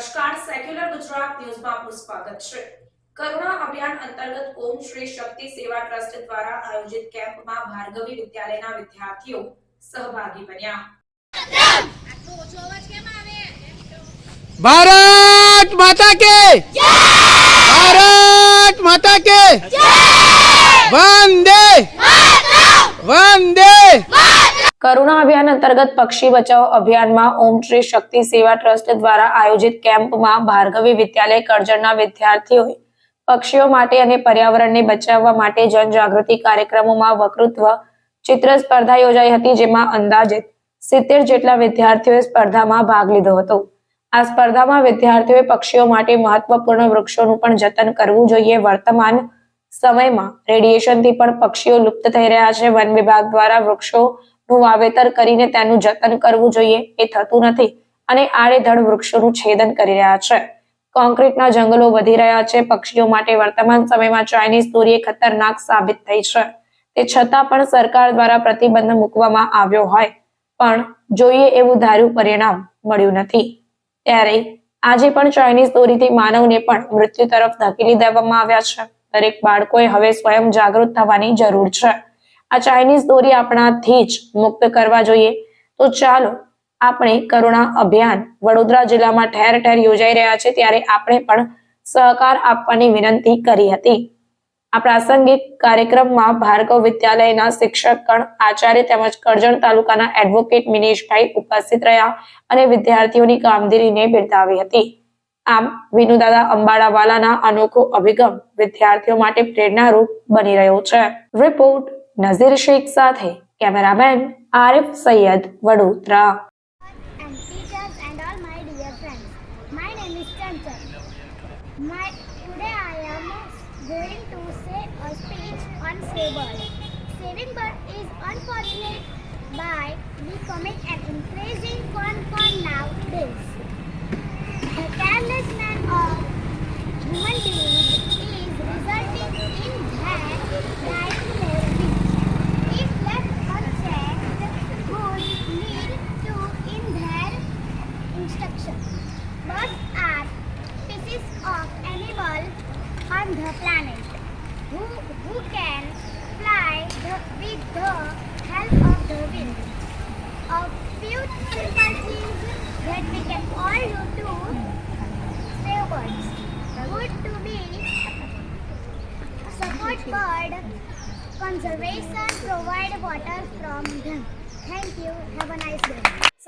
નમસ્કાર. સેક્યુલર ગુજરાત ન્યૂઝમાં આપનું સ્વાગત છે. કરુણા અભિયાન અંતર્ગત ઓમ શ્રી શક્તિ સેવા ટ્રસ્ટ દ્વારા આયોજિત કેમ્પમાં ભાર્ગવી વિદ્યાલયના વિદ્યાર્થીઓ સહભાગી બન્યા. ભારત માતા કે ભારત માતા કે વંદે વંદે કરુણા અભિયાન અંતર્ગત પક્ષી બચાવ અભિયાનમાં ઓમ શ્રી શક્તિ સેવા ટ્રસ્ટ દ્વારા આયોજિત કેમ્પમાં ભાર્ગવી વિદ્યાલય કરજણના વિદ્યાર્થીઓએ પક્ષીઓ માટે અને પર્યાવરણને બચાવવા માટે જનજાગૃતિ કાર્યક્રમોમાં વકૃત્વ ચિત્ર સ્પર્ધા યોજાઈ હતી જેમાં અંદાજે સિત્તેર જેટલા વિદ્યાર્થીઓએ સ્પર્ધામાં ભાગ લીધો હતો. આ સ્પર્ધામાં વિદ્યાર્થીઓએ પક્ષીઓ માટે મહત્વપૂર્ણ વૃક્ષોનું પણ જતન કરવું જોઈએ. વર્તમાન સમયમાં રેડિયેશનથી પણ પક્ષીઓ લુપ્ત થઈ રહ્યા છે. વન વિભાગ દ્વારા વૃક્ષોનું વાવેતર કરીને તેનું જતન કરવું જોઈએ, એ થતું નથી. અને આડેધડ વૃક્ષોનું છેદન કરી રહ્યા છે. કોન્ક્રીટના જંગલો વધી રહ્યા છે. પક્ષીઓ માટે વર્તમાન સમયમાં ચાઇનીઝ દોરી ખતરનાક સાબિત થઈ છે. તે છતાં પણ સરકાર દ્વારા પ્રતિબંધ મૂકવામાં આવ્યો હોય. પણ જોઈએ એવું ધાર્યું પરિણામ મળ્યું નથી. ત્યારે આજે પણ ચાઇનીઝ દોરીથી માનવને પણ મૃત્યુ તરફ ધકેલી દેવામાં આવ્યા છે. દરેક બાળકોએ હવે સ્વયં જાગૃત થવાની જરૂર છે. આ ચાઇનીઝ દોરી આપણાથી જ મુક્ત કરવા જોઈએ. તો ચાલો આપણે કરુણા અભિયાન વડોદરા જિલ્લામાં ઠેર ઠેર યોજાઈ રહ્યા છે ત્યારે આપણે પણ સહકાર આપવાની વિનંતી કરી હતી. આ પ્રાસંગિક કાર્યક્રમમાં ભાર્ગવ વિદ્યાલયના શિક્ષક ગણ આચાર્ય તેમજ કરજણ તાલુકાના એડવોકેટ મિનેશભાઈ ઉપસ્થિત રહ્યા અને વિદ્યાર્થીઓની કામગીરીને બિરદાવી હતી. આમ, વિનુદાદા અંબાડાવાલાના અનોખો અભિગમ વિદ્યાર્થીઓ માટે પ્રેરણારૂપ બની રહ્યો છે. રિપોર્ટ નઝીર શેખ સાથે cameraman Arif Syed Vadodara my name is. My, today I am going to say a speech on Saving bird is unfortunate by becoming an increasing concern nowadays. On the planet who, who can fly the, with the help of the wind. A few simple things that we can all do to save birds would to be support bird conservation, provide water from them. Thank you. Have a nice day.